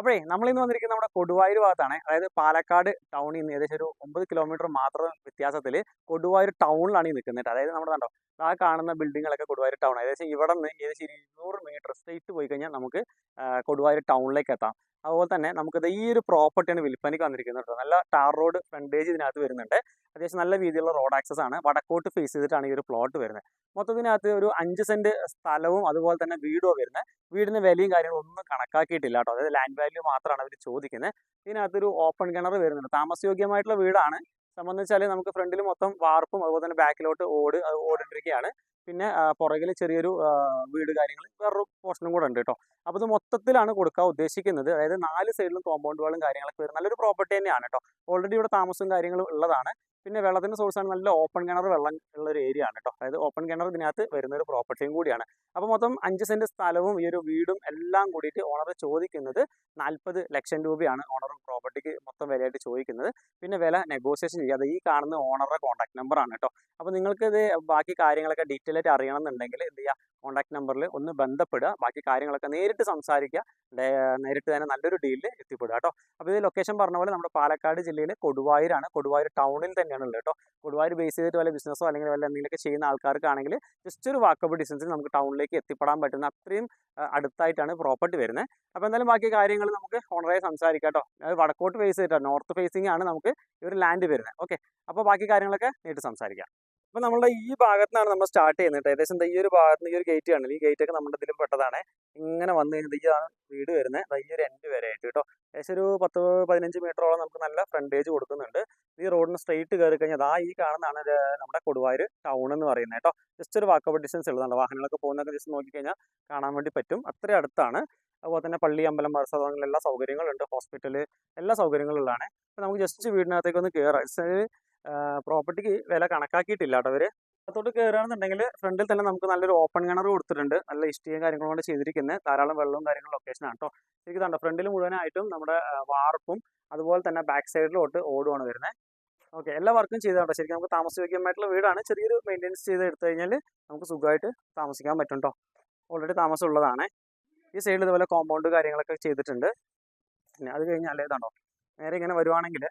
അപ്പോഴേ നമ്മൾ ഇന്ന് വന്നിരിക്കുന്നത് നമ്മുടെ കൊടുവായൂർ ഭാഗത്താണ്. അതായത് പാലക്കാട് ടൗണിൽ നിന്ന് ഏകദേശം ഒരു ഒമ്പത് കിലോമീറ്റർ മാത്രം വ്യത്യാസത്തിൽ കൊടുവായൂർ ടൗണിലാണ് ഈ നിൽക്കുന്നത് അതായത് നമ്മുടെ കണ്ടോ ആ കാണുന്ന ബിൽഡിങ്ങുകളൊക്കെ കൊടുവായൂർ ടൗൺ ഏകദേശം ഇവിടെ നിന്ന് ഏകദേശം ഇരുന്നൂറ് മീറ്റർ സ്ട്രേറ്റ് പോയി കഴിഞ്ഞാൽ നമുക്ക് കൊടുവായൂർ ടൗണിലേക്ക് എത്താം. അതുപോലെ തന്നെ നമുക്കിത് ഈ ഒരു പ്രോപ്പർട്ടിയാണ് വിൽപ്പനയ്ക്ക് വന്നിരിക്കുന്നത് കേട്ടോ. നല്ല ടാർ റോഡ് ഫ്രണ്ടേജ് ഇതിനകത്ത് വരുന്നുണ്ട്. അത്യാവശ്യം നല്ല രീതിയിലുള്ള റോഡ് ആക്സസ് ആണ്. വടക്കോട്ട് ഫേസ് ചെയ്തിട്ടാണ് ഈ ഒരു പ്ലോട്ട് വരുന്നത്. മൊത്തത്തിനകത്ത് ഒരു അഞ്ച് സെന്റ് സ്ഥലവും അതുപോലെ തന്നെ വീടും വരുന്നത്. വീടിന് വിലയും കാര്യങ്ങളും ഒന്നും കണക്കാക്കിയിട്ടില്ല കേട്ടോ. അതായത് ലാൻഡ് വാല്യൂ മാത്രമാണ് അവർ ചോദിക്കുന്നത് ഇതിനകത്തൊരു ഓപ്പൺ കിണർ വരുന്നുണ്ട്. താമസയോഗ്യമായിട്ടുള്ള വീടാണ്. സംബന്ധിച്ചാൽ നമുക്ക് ഫ്രണ്ടിൽ മൊത്തം വാർപ്പും അതുപോലെ തന്നെ ബാക്കിലോട്ട് ഓട് അത് ഓടിട്ടിരിക്കുകയാണ് പിന്നെ പുറകിൽ ചെറിയൊരു വീട് കാര്യങ്ങൾ വേറൊരു പോർഷനും കൂടെ ഉണ്ട് കേട്ടോ അപ്പോൾ ഇത് മൊത്തത്തിലാണ് കൊടുക്കാൻ ഉദ്ദേശിക്കുന്നത്. അതായത് നാല് സൈഡിലും കോമ്പൗണ്ട് വാളും കാര്യങ്ങളൊക്കെ വരും. നല്ലൊരു പ്രോപ്പർട്ടി തന്നെയാണ് കേട്ടോ ഓൾറെഡി ഇവിടെ താമസവും കാര്യങ്ങളും ഉള്ളതാണ്. പിന്നെ വെള്ളത്തിന്റെ സോഴ്സാണ് നല്ല ഓപ്പൺ കിണർ വെള്ളം ഉള്ള ഒരു ഏരിയ ആണ് കേട്ടോ അതായത് ഓപ്പൺ കിണർ ഇതിനകത്ത് വരുന്ന ഒരു പ്രോപ്പർട്ടിയും കൂടിയാണ്. അപ്പോൾ മൊത്തം അഞ്ച് സെന്റ് സ്ഥലവും ഈ ഒരു വീടും എല്ലാം കൂടിയിട്ട് ഓണർ ചോദിക്കുന്നത് നാൽപ്പത് ലക്ഷം രൂപയാണ് ഓണർ പ്രോപ്പർട്ടിക്ക് മൊത്തം വിലയായിട്ട് ചോദിക്കുന്നത്. പിന്നെ വില നെഗോസിയേഷൻ ചെയ്യാതെ ഈ കാണുന്ന ഓണറുടെ കോൺടാക്ട് നമ്പർ ആണ് കേട്ടോ അപ്പോൾ നിങ്ങൾക്ക് ഇത് ബാക്കി കാര്യങ്ങളൊക്കെ ഡീറ്റെയിൽ ആയിട്ട് അറിയണം എന്നുണ്ടെങ്കിൽ എന്ത് ചെയ്യുക കോൺടാക്ട് നമ്പറിൽ ഒന്ന് ബന്ധപ്പെടുക ബാക്കി കാര്യങ്ങളൊക്കെ നേരിട്ട് സംസാരിക്കുക നേരിട്ട് തന്നെ നല്ലൊരു ഡീലിൽ എത്തിപ്പെടുക കേട്ടോ. അപ്പോൾ ഇത് ലൊക്കേഷൻ പറഞ്ഞ പോലെ നമ്മുടെ പാലക്കാട് ജില്ലയിൽ കൊടുവായൂരാണ്. കൊടുവായൂർ ടൗണിൽ തന്നെയാണ് ഉള്ളത് കേട്ടോ. കൊടുവായൂർ ബേസ് ചെയ്തിട്ട് വല്ല ബിസിനസ്സോ അല്ലെങ്കിൽ വല്ല എന്തെങ്കിലുമൊക്കെ ചെയ്യുന്ന ആൾക്കാർക്കാണെങ്കിൽ ജസ്റ്റ് ഒരു വാക്കബിൾ ഡിസ്റ്റൻസിൽ നമുക്ക് ടൗണിലേക്ക് എത്തിപ്പെടാൻ പറ്റുന്ന അത്രയും അടുത്തായിട്ടാണ് പ്രോപ്പർട്ടി വരുന്നത്. അപ്പോൾ എന്തായാലും ബാക്കി കാര്യങ്ങൾ നമുക്ക് ഓണറായി സംസാരിക്കാം കേട്ടോ. വടക്കോട്ട് ഫേസ് ചെയ്തിട്ടാണ് നോർത്ത് ഫേസിംഗ് ആണ് നമുക്ക് ഈ ഒരു ലാൻഡ് വരുന്നത്. ഓക്കെ അപ്പോൾ ബാക്കി കാര്യങ്ങളൊക്കെ നേരിട്ട് സംസാരിക്കാം. അപ്പോൾ നമ്മളുടെ ഈ ഭാഗത്ത് നിന്നാണ് നമ്മൾ സ്റ്റാർട്ട് ചെയ്യുന്നത്. ഏകദേശം ഈ ഒരു ഭാഗത്ത് ഈ ഒരു ഗേറ്റ് കാണില്ല ഈ ഗേറ്റ് ഒക്കെ നമ്മുടെ ഇതിലും പെട്ടതാണ്. ഇങ്ങനെ വന്നു കഴിഞ്ഞാൽ വീട് വരുന്നത്. ഈ ഒരു എൻഡ് വരെ ആയിട്ട് കേട്ടോ ഏകദേശം ഒരു പത്ത് പതിനഞ്ച് മീറ്ററോളം നമുക്ക് നല്ല ഫ്രണ്ടേജ് കൊടുക്കുന്നുണ്ട്. ഈ റോഡിന് സ്ട്രെയിറ്റ് കയറി കഴിഞ്ഞാൽ ആ ഈ കാണുന്നതാണ് നമ്മുടെ കൊടുവായൂർ ടൗൺ എന്ന് പറയുന്നത് കേട്ടോ ജസ്റ്റ് ഒരു വാക്കബിൾ ഡിസ്റ്റൻസ് ഉള്ളതാണ് വാഹനങ്ങളൊക്കെ പോകുന്നൊക്കെ ജസ്റ്റ് നോക്കിക്കഴിഞ്ഞാൽ കാണാൻ വേണ്ടി പറ്റും. അത്രയും അടുത്താണ്. അതുപോലെ തന്നെ പള്ളി അമ്പലം അങ്ങനെ എല്ലാ സൗകര്യങ്ങളുണ്ട്. ഹോസ്പിറ്റൽ എല്ലാ സൗകര്യങ്ങളുള്ളതാണ്. അപ്പോൾ നമുക്ക് ജസ്റ്റ് വീടിനകത്തേക്ക് ഒന്ന് കയറാം പ്രോപ്പർട്ടിക്ക് വില കണക്കാക്കിയിട്ടില്ല കേട്ടോ അവർ അകത്തോട്ട് കയറുകയാണെന്നുണ്ടെങ്കിൽ ഫ്രണ്ടിൽ തന്നെ നമുക്ക് നല്ലൊരു ഓപ്പൺ കിണർ കൊടുത്തിട്ടുണ്ട്. നല്ല ഇഷ്ടിയും കാര്യങ്ങളും കൊണ്ട് ചെയ്തിരിക്കുന്നത് ധാരാളം വെള്ളവും കാര്യങ്ങളും ലൊക്കേഷനാണ് കേട്ടോ ശരിക്കും കണ്ടോ ഫ്രണ്ടിൽ മുഴുവനായിട്ടും നമ്മുടെ വാർപ്പും അതുപോലെ തന്നെ ബാക്ക് സൈഡിലോട്ട് ഓടുവാണ് വരുന്നത് ഓക്കെ എല്ലാ വർക്കും ചെയ്തതാണ് ശരിക്കും നമുക്ക് താമസയോഗ്യമായിട്ടുള്ള വീടാണ്. ചെറിയൊരു മെയിന്റെനൻസ് ചെയ്ത് എടുത്തു കഴിഞ്ഞാൽ നമുക്ക് സുഖമായിട്ട് താമസിക്കാൻ പറ്റും കേട്ടോ ഓൾറെഡി താമസം ഉള്ളതാണ് ഈ സൈഡിൽ ഇതുപോലെ കോമ്പൗണ്ട് കാര്യങ്ങളൊക്കെ ചെയ്തിട്ടുണ്ട്. പിന്നെ അത് കഴിഞ്ഞാൽ ഇതാണോ നേരെ ഇങ്ങനെ വരുവാണെങ്കിൽ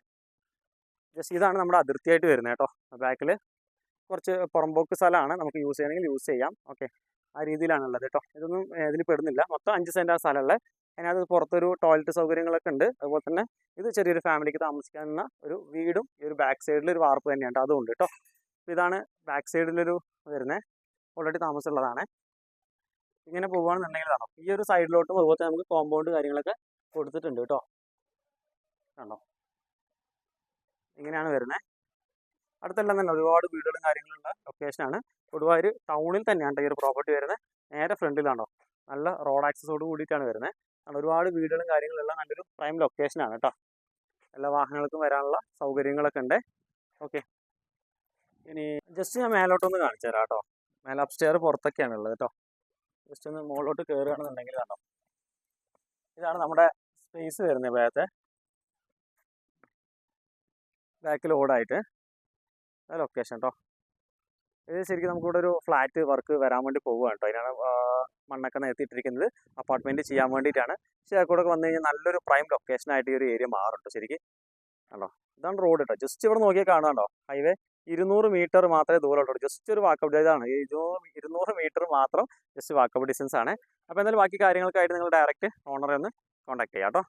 ജസ്റ്റ് ഇതാണ് നമ്മുടെ അതിർത്തിയായിട്ട് വരുന്നത് കേട്ടോ. ബാക്കിൽ കുറച്ച് പുറമ്പോക്ക് സ്ഥലമാണ് നമുക്ക് യൂസ് ചെയ്യണമെങ്കിൽ യൂസ് ചെയ്യാം. ഓക്കെ ആ രീതിയിലാണുള്ളത് കേട്ടോ. ഇതൊന്നും ഇതിൽ പെടുന്നില്ല. മൊത്തം അഞ്ച് സെന്റ് ആ സ്ഥലമുള്ള അതിനകത്ത് പുറത്തൊരു ടോയ്ലറ്റ് സൗകര്യങ്ങളൊക്കെ ഉണ്ട്. അതുപോലെ തന്നെ ഇത് ചെറിയൊരു ഫാമിലിക്ക് താമസിക്കാവുന്ന ഒരു വീടും ഈ ഒരു ബാക്ക് സൈഡിൽ ഒരു വാർപ്പ് തന്നെയാണ് അതുകൊണ്ട് കേട്ടോ. ഇതാണ് ബാക്ക് സൈഡിലൊരു വരുന്നത് ഓൾറെഡി താമസമുള്ളതാണ്. ഇങ്ങനെ പോകുകയാണെന്നുണ്ടെങ്കിൽ കാണാം ഈ ഒരു സൈഡിലോട്ടും അതുപോലെ നമുക്ക് കോമ്പൗണ്ട് കാര്യങ്ങളൊക്കെ കൊടുത്തിട്ടുണ്ട് കേട്ടോ. കണ്ടോ? ഇങ്ങനെയാണ് വരുന്നത് അടുത്തെല്ലാം തന്നെ ഒരുപാട് വീടുകളും കാര്യങ്ങളുള്ള ലൊക്കേഷനാണ് കൊടുവായൂർ ടൗണിൽ തന്നെയാണ് ഈ ഒരു പ്രോപ്പർട്ടി വരുന്നത് നേരെ ഫ്രണ്ടിലാണോ നല്ല റോഡ് ആക്സസോട് കൂടിയിട്ടാണ് വരുന്നത് കാരണം ഒരുപാട് വീടുകളും കാര്യങ്ങളും ഉള്ള നല്ലൊരു പ്രൈം ലൊക്കേഷനാണ് കേട്ടോ. എല്ലാ വാഹനങ്ങൾക്കും വരാനുള്ള സൗകര്യങ്ങളൊക്കെ ഉണ്ട്. ഓക്കെ ഇനി ജസ്റ്റ് ഞാൻ മേലോട്ടൊന്ന് കാണിച്ചു തരാം കേട്ടോ. മേലെ അപ്സ്റ്റെയർ പുറത്തൊക്കെയാണ് ഉള്ളത് കേട്ടോ. ജസ്റ്റ് ഒന്ന് മുകളിലോട്ട് കയറുകയാണെന്നുണ്ടെങ്കിൽ കണ്ടോ? ഇതാണ് നമ്മുടെ സ്പേസ് വരുന്നത് ഭാഗത്തെ. ബാക്കിൽ ഓടായിട്ട്. ലൊക്കേഷൻ കേട്ടോ ഇത് ശരിക്കും നമുക്കിവിടെ ഒരു ഫ്ലാറ്റ് വർക്ക് വരാൻ വേണ്ടി പോവുകയാണ് കേട്ടോ അതിനാണ് മണ്ണൊക്കെ നിരത്തിയിട്ടിരിക്കുന്നത്. അപ്പാർട്ട്മെന്റ് ചെയ്യാൻ വേണ്ടിയിട്ടാണ്. പക്ഷേ കൂടെ വന്നു കഴിഞ്ഞാൽ നല്ലൊരു പ്രൈം ലൊക്കേഷൻ ആയിട്ട് ഈ ഒരു ഏരിയ മാറും ശരിക്കും. ആണോ? ഇതാണ് റോഡ് കേട്ടോ ജസ്റ്റ് ഇവിടെ നോക്കിയാൽ കാണാണ്ടോ ഹൈവേ ഇരുന്നൂറ് മീറ്റർ മാത്രമേ ദൂരമുള്ളൂ ജസ്റ്റ് ഒരു വാക്കപ്പ് ഇതാണ് ഇരുന്നൂറ് ഇരുന്നൂറ് മീറ്റർ മാത്രം ജസ്റ്റ് വാക്കപ്പ് ഡിസ്റ്റൻസ് ആണ്. അപ്പോൾ എന്തായാലും ബാക്കി കാര്യങ്ങൾക്കായിട്ട് നിങ്ങൾ ഡയറക്റ്റ് ഓണറെ ഒന്ന് കോൺടാക്ട് ചെയ്യാം കേട്ടോ